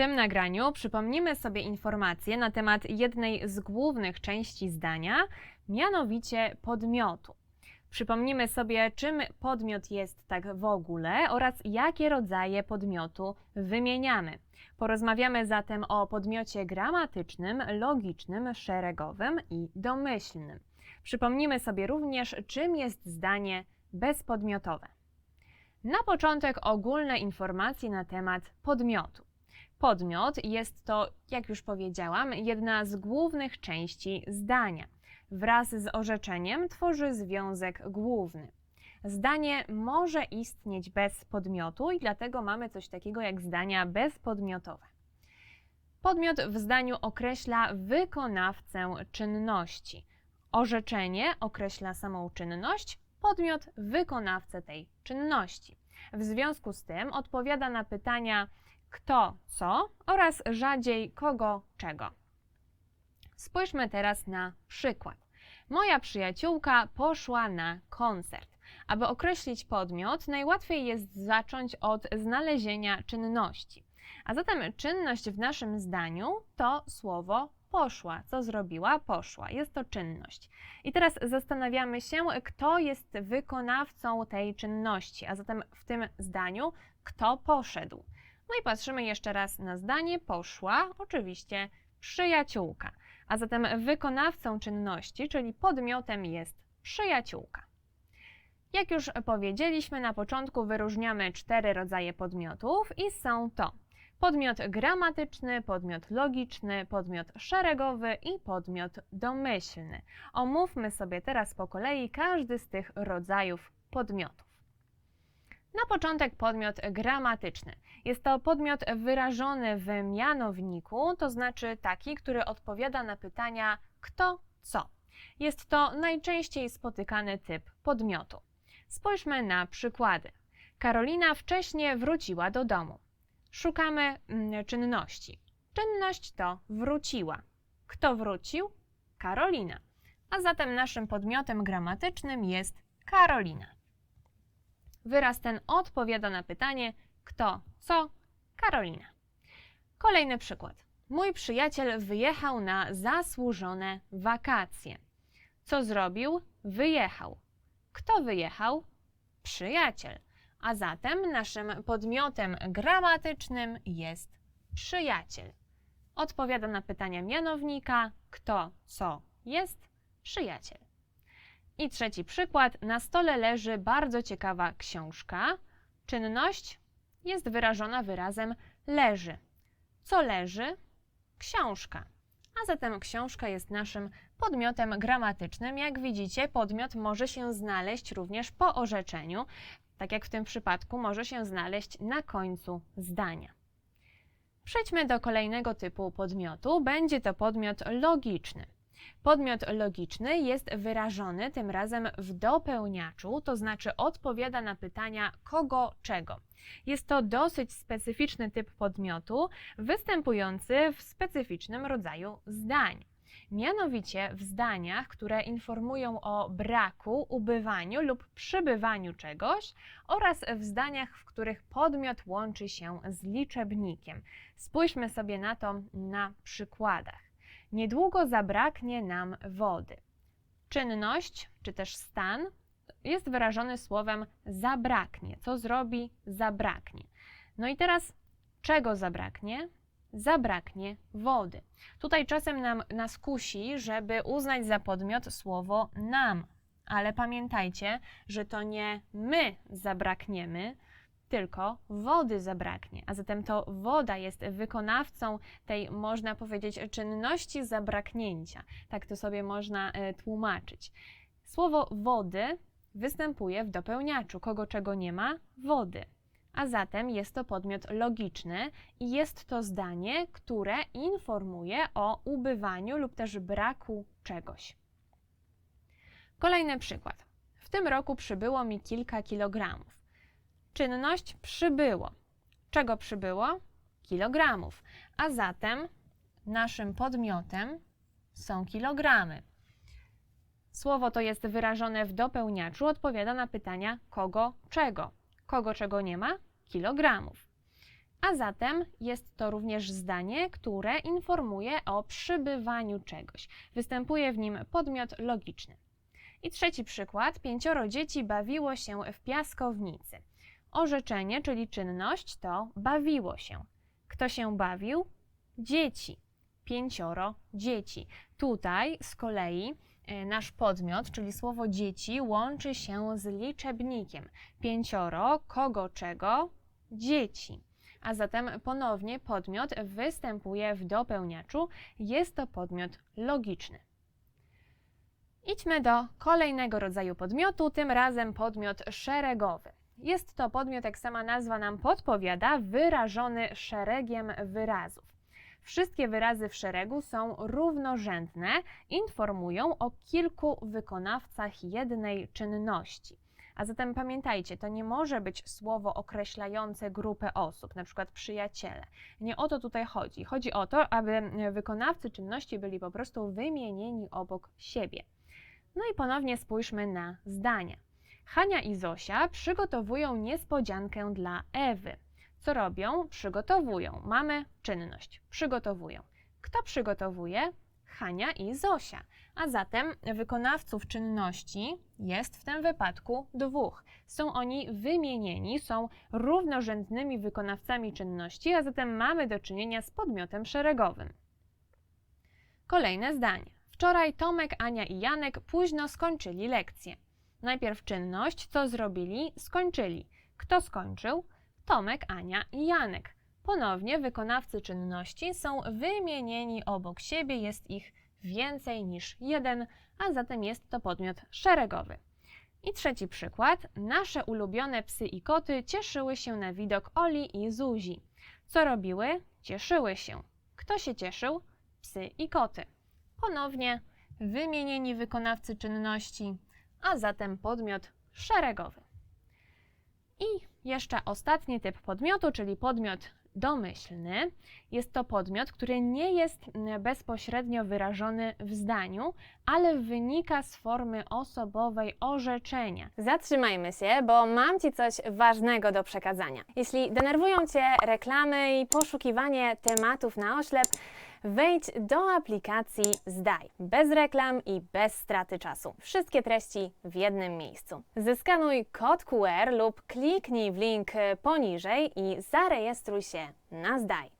tym nagraniu przypomnimy sobie informacje na temat jednej z głównych części zdania, mianowicie podmiotu. Przypomnimy sobie, czym podmiot jest tak w ogóle oraz jakie rodzaje podmiotu wymieniamy. Porozmawiamy zatem o podmiocie gramatycznym, logicznym, szeregowym i domyślnym. Przypomnimy sobie również, czym jest zdanie bezpodmiotowe. Na początek ogólne informacje na temat podmiotu. Podmiot jest to, jak już powiedziałam, jedna z głównych części zdania. Wraz z orzeczeniem tworzy związek główny. Zdanie może istnieć bez podmiotu i dlatego mamy coś takiego jak zdania bezpodmiotowe. Podmiot w zdaniu określa wykonawcę czynności. Orzeczenie określa samą czynność, podmiot wykonawcę tej czynności. W związku z tym odpowiada na pytania kto, co oraz rzadziej kogo, czego. Spójrzmy teraz na przykład. Moja przyjaciółka poszła na koncert. Aby określić podmiot, najłatwiej jest zacząć od znalezienia czynności. A zatem czynność w naszym zdaniu to słowo poszła. Co zrobiła? Poszła. Jest to czynność. I teraz zastanawiamy się, kto jest wykonawcą tej czynności. A zatem w tym zdaniu, kto poszedł. No i patrzymy jeszcze raz na zdanie poszła, oczywiście przyjaciółka. A zatem wykonawcą czynności, czyli podmiotem jest przyjaciółka. Jak już powiedzieliśmy na początku, wyróżniamy cztery rodzaje podmiotów i są to podmiot gramatyczny, podmiot logiczny, podmiot szeregowy i podmiot domyślny. Omówmy sobie teraz po kolei każdy z tych rodzajów podmiotów. Na początek podmiot gramatyczny. Jest to podmiot wyrażony w mianowniku, to znaczy taki, który odpowiada na pytania kto, co. Jest to najczęściej spotykany typ podmiotu. Spójrzmy na przykłady. Karolina wcześniej wróciła do domu. Szukamy mm, czynności. Czynność to wróciła. Kto wrócił? Karolina. A zatem naszym podmiotem gramatycznym jest Karolina. Wyraz ten odpowiada na pytanie kto, co, Karolina. Kolejny przykład. Mój przyjaciel wyjechał na zasłużone wakacje. Co zrobił? Wyjechał. Kto wyjechał? Przyjaciel. A zatem naszym podmiotem gramatycznym jest przyjaciel. Odpowiada na pytania mianownika kto, co jest przyjaciel. I trzeci przykład. Na stole leży bardzo ciekawa książka. Czynność jest wyrażona wyrazem leży. Co leży? Książka. A zatem książka jest naszym podmiotem gramatycznym. Jak widzicie, podmiot może się znaleźć również po orzeczeniu, tak jak w tym przypadku może się znaleźć na końcu zdania. Przejdźmy do kolejnego typu podmiotu. Będzie to podmiot logiczny. Podmiot logiczny jest wyrażony tym razem w dopełniaczu, to znaczy odpowiada na pytania kogo, czego. Jest to dosyć specyficzny typ podmiotu, występujący w specyficznym rodzaju zdań. Mianowicie w zdaniach, które informują o braku, ubywaniu lub przybywaniu czegoś oraz w zdaniach, w których podmiot łączy się z liczebnikiem. Spójrzmy sobie na to na przykładach. Niedługo zabraknie nam wody. Czynność, czy też stan, jest wyrażony słowem zabraknie. Co zrobi? Zabraknie. No i teraz czego zabraknie? Zabraknie wody. Tutaj czasem nam nas kusi, żeby uznać za podmiot słowo nam, ale pamiętajcie, że to nie my zabrakniemy, tylko wody zabraknie. A zatem to woda jest wykonawcą tej, można powiedzieć, czynności zabraknięcia. Tak to sobie można e, tłumaczyć. Słowo wody występuje w dopełniaczu. Kogo czego nie ma? Wody. A zatem jest to podmiot logiczny i jest to zdanie, które informuje o ubywaniu lub też braku czegoś. Kolejny przykład. W tym roku przybyło mi kilka kilogramów. Czynność przybyło. Czego przybyło? Kilogramów. A zatem naszym podmiotem są kilogramy. Słowo to jest wyrażone w dopełniaczu, odpowiada na pytania kogo, czego. Kogo, czego nie ma? Kilogramów. A zatem jest to również zdanie, które informuje o przybywaniu czegoś. Występuje w nim podmiot logiczny. I trzeci przykład. Pięcioro dzieci bawiło się w piaskownicy. Orzeczenie, czyli czynność, to bawiło się. Kto się bawił? Dzieci. Pięcioro dzieci. Tutaj z kolei e, nasz podmiot, czyli słowo dzieci, łączy się z liczebnikiem. Pięcioro, kogo czego? Dzieci. A zatem ponownie podmiot występuje w dopełniaczu. Jest to podmiot logiczny. Idźmy do kolejnego rodzaju podmiotu, tym razem podmiot szeregowy. Jest to podmiot, jak sama nazwa nam podpowiada, wyrażony szeregiem wyrazów. Wszystkie wyrazy w szeregu są równorzędne, informują o kilku wykonawcach jednej czynności. A zatem pamiętajcie, to nie może być słowo określające grupę osób, na przykład przyjaciele. Nie o to tutaj chodzi. Chodzi o to, aby wykonawcy czynności byli po prostu wymienieni obok siebie. No i ponownie spójrzmy na zdania. Hania i Zosia przygotowują niespodziankę dla Ewy. Co robią? Przygotowują. Mamy czynność. Przygotowują. Kto przygotowuje? Hania i Zosia. A zatem wykonawców czynności jest w tym wypadku dwóch. Są oni wymienieni, są równorzędnymi wykonawcami czynności, a zatem mamy do czynienia z podmiotem szeregowym. Kolejne zdanie. Wczoraj Tomek, Ania i Janek późno skończyli lekcję. Najpierw czynność, co zrobili? Skończyli. Kto skończył? Tomek, Ania i Janek. Ponownie wykonawcy czynności są wymienieni obok siebie, jest ich więcej niż jeden, a zatem jest to podmiot szeregowy. I trzeci przykład. Nasze ulubione psy i koty cieszyły się na widok Oli i Zuzi. Co robiły? Cieszyły się. Kto się cieszył? Psy i koty. Ponownie wymienieni wykonawcy czynności, a zatem podmiot szeregowy. I jeszcze ostatni typ podmiotu, czyli podmiot domyślny. Jest to podmiot, który nie jest mm, bezpośrednio wyrażony w zdaniu, ale wynika z formy osobowej orzeczenia. Zatrzymajmy się, bo mam Ci coś ważnego do przekazania. Jeśli denerwują Cię reklamy i poszukiwanie tematów na oślep, wejdź do aplikacji Zdaj. Bez reklam i bez straty czasu. Wszystkie treści w jednym miejscu. Zeskanuj kod QR lub kliknij w link poniżej i zarejestruj się na Zdaj.